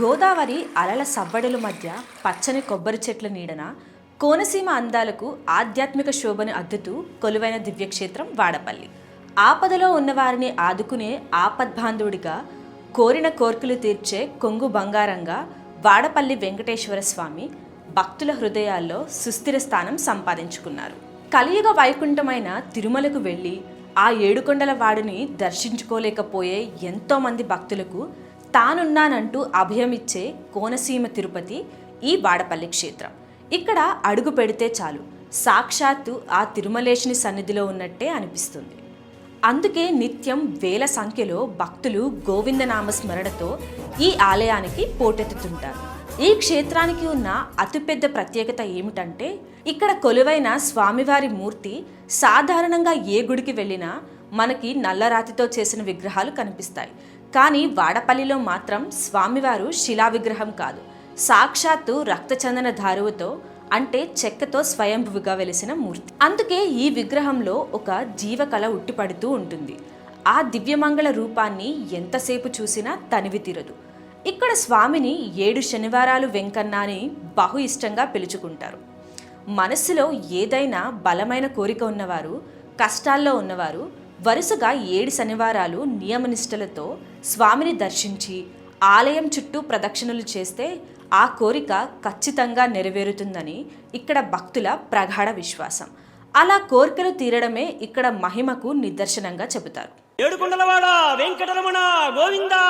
గోదావరి అలల సవ్వడుల మధ్య పచ్చని కొబ్బరి చెట్ల నీడన కోనసీమ అందాలకు ఆధ్యాత్మిక శోభను అద్దుతూ కొలువైన దివ్యక్షేత్రం వాడపల్లి. ఆపదలో ఉన్నవారిని ఆదుకునే ఆపద్భాంధువుడిగా కోరిన కోర్కెలు తీర్చే కొంగు బంగారంగా వాడపల్లి వెంకటేశ్వర స్వామి భక్తుల హృదయాల్లో సుస్థిర స్థానం సంపాదించుకున్నారు. కలియుగ వైకుంఠమైన తిరుమలకు వెళ్ళి ఆ ఏడుకొండల వాడిని దర్శించుకోలేకపోయే ఎంతోమంది భక్తులకు తానున్నానంటూ అభయమిచ్చే కోనసీమ తిరుపతి ఈ వాడపల్లి క్షేత్రం. ఇక్కడ అడుగు పెడితే చాలు సాక్షాత్తు ఆ తిరుమలేశుని సన్నిధిలో ఉన్నట్టే అనిపిస్తుంది. అందుకే నిత్యం వేల సంఖ్యలో భక్తులు గోవిందనామ స్మరణతో ఈ ఆలయానికి పోటెత్తుతుంటారు. ఈ క్షేత్రానికి ఉన్న అతిపెద్ద ప్రత్యేకత ఏమిటంటే ఇక్కడ కొలువైన స్వామివారి మూర్తి సాధారణంగా ఏ గుడికి వెళ్ళినా మనకి నల్లరాతితో చేసిన విగ్రహాలు కనిపిస్తాయి. కానీ వాడపల్లిలో మాత్రం స్వామివారు శిలా విగ్రహం కాదు. సాక్షాత్తు రక్తచందన ధారువుతో అంటే చెక్కతో స్వయంభువిగా వెలిసిన మూర్తి. అందుకే ఈ విగ్రహంలో ఒక జీవకళ ఉట్టిపడుతూ ఉంటుంది. ఆ దివ్యమంగళ రూపాన్ని ఎంతసేపు చూసినా తనివి తీరదు. ఇక్కడ స్వామిని ఏడు శనివారాలు వెంకన్న అని బహు ఇష్టంగా పిలుచుకుంటారు. మనస్సులో ఏదైనా బలమైన కోరిక ఉన్నవారు కష్టాల్లో ఉన్నవారు వరుసగా ఏడు శనివారాలు నియమనిష్టలతో స్వామిని దర్శించి ఆలయం చుట్టూ ప్రదక్షిణలు చేస్తే ఆ కోరిక ఖచ్చితంగా నెరవేరుతుందని ఇక్కడ భక్తుల ప్రగాఢ విశ్వాసం. అలా కోరికలు తీరడమే ఇక్కడ మహిమకు నిదర్శనంగా చెబుతారు. ఏడుకొండలవాడ వెంకటరమణ గోవిందా!